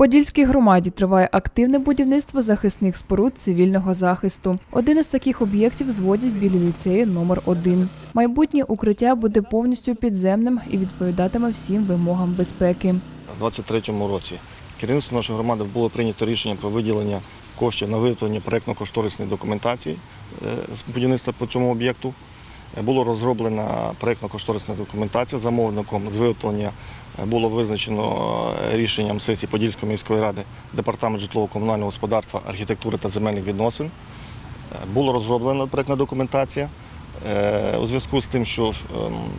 Подільській громаді триває активне будівництво захисних споруд цивільного захисту. Один із таких об'єктів зводять біля ліцею номер 1 Майбутнє укриття буде повністю підземним і відповідатиме всім вимогам безпеки. У 2023 році керівництво нашої громади було прийнято рішення про виділення коштів на виготовлення проєктно-кошторисної документації е, з будівництва по цьому об'єкту. Було розроблена проєктно-кошторисна документація замовником. З виготовлення було визначено е, рішенням сесії Подільської міської ради департамент житлово-комунального господарства, архітектури та земельних відносин. Е, Була розроблена проєктна документація. Е, У зв'язку з тим, що ем,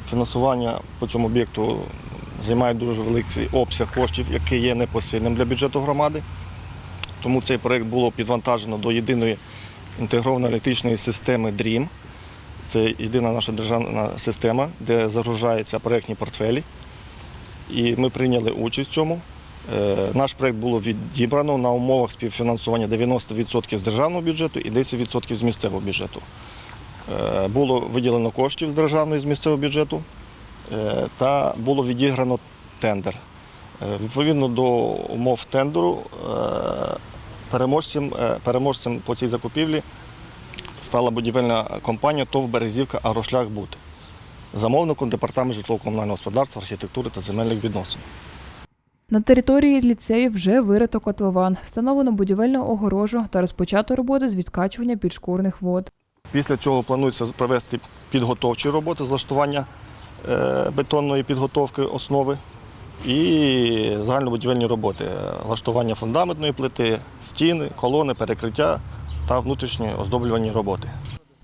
фінансування по цьому об'єкту займає дуже великий обсяг коштів, який є непосильним для бюджету громади. Тому цей проєкт було підвантажено до єдиної інтегрованої аналітичної системи DREAM. Це єдина наша державна система, де загружаються проєктні портфелі. І ми прийняли участь в цьому. Е, Наш проєкт було відібрано на умовах співфінансування 90% з державного бюджету і 10% з місцевого бюджету. Е, Було виділено коштів з державного і з місцевого бюджету е, та було відіграно тендер. Відповідно до умов тендеру, переможцем, переможцем по цій закупівлі стала будівельна компанія ТОВ Березівка Агрошлях Буд. Замовником департамент житлово-комунального господарства, архітектури та земельних відносин. На території ліцею вже вирито котлован, встановлено будівельну огорожу та розпочато роботи з відкачування підшкурних вод. Після цього планується провести підготовчі роботи з влаштування е, бетонної підготовки основи і загальнобудівельні роботи, е, влаштування фундаментної плити, стіни, колони, перекриття та внутрішні оздоблювані роботи.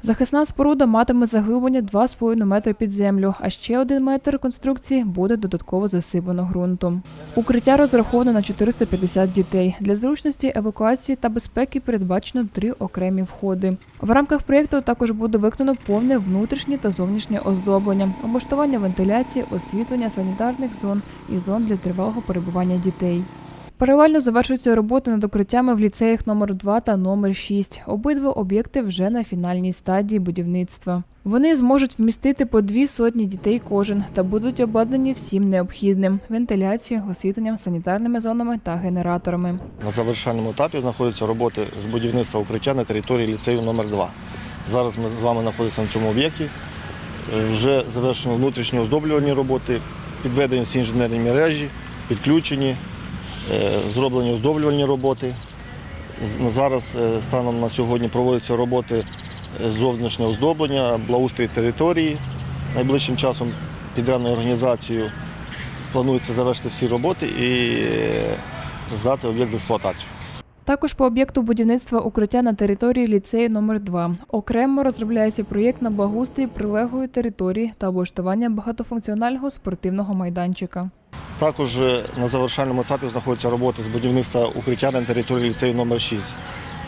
Захисна споруда матиме заглиблення 2,5 метри під землю, а ще один метр конструкції буде додатково засипано ґрунтом. Укриття розраховано на 450 дітей. Для зручності евакуації та безпеки передбачено три окремі входи. В рамках проєкту також буде виконано повне внутрішнє та зовнішнє оздоблення, облаштування вентиляції, освітлення санітарних зон і зон для тривалого перебування дітей. Паралельно завершуються роботи над укриттями в ліцеях номер 2 та номер 6. Обидва об'єкти вже на фінальній стадії будівництва. Вони зможуть вмістити по дві сотні дітей кожен та будуть обладнані всім необхідним: вентиляцією, освітленням, санітарними зонами та генераторами. На завершальному етапі знаходяться роботи з будівництва укриття на території ліцею номер 2 Зараз ми з вами знаходимося на цьому об'єкті. Вже завершено внутрішні оздоблювальні роботи, підведені всі інженерні мережі, підключені, зроблені оздоблювальні роботи. Зараз е, станом на сьогодні проводяться роботи е, з зовнішнього оздоблення, благоустрій території. Найближчим часом підрядною організацією планується завершити всі роботи і е, здати об'єкт в експлуатацію. Також по об'єкту будівництва укриття на території ліцею номер 2 Окремо розробляється проєкт на благоустрій прилеглої території та облаштування багатофункціонального спортивного майданчика. Також на завершальному етапі знаходяться роботи з будівництва укриття на території ліцею номер 6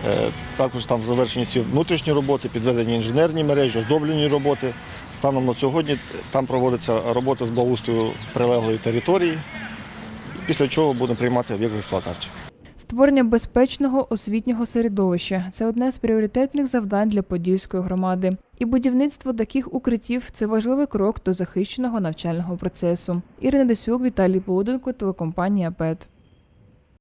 Е, Також там завершені всі внутрішні роботи, підведені інженерні мережі, оздоблені роботи. Станом на сьогодні там проводиться робота з благоустрою прилеглої території, після чого будемо приймати об'єкт в експлуатацію. Створення безпечного освітнього середовища це одне з пріоритетних завдань для подільської громади. І будівництво таких укриттів це важливий крок до захищеного навчального процесу. Ірина Десюк, Віталій Полуденко, телекомпанія ПЕТ.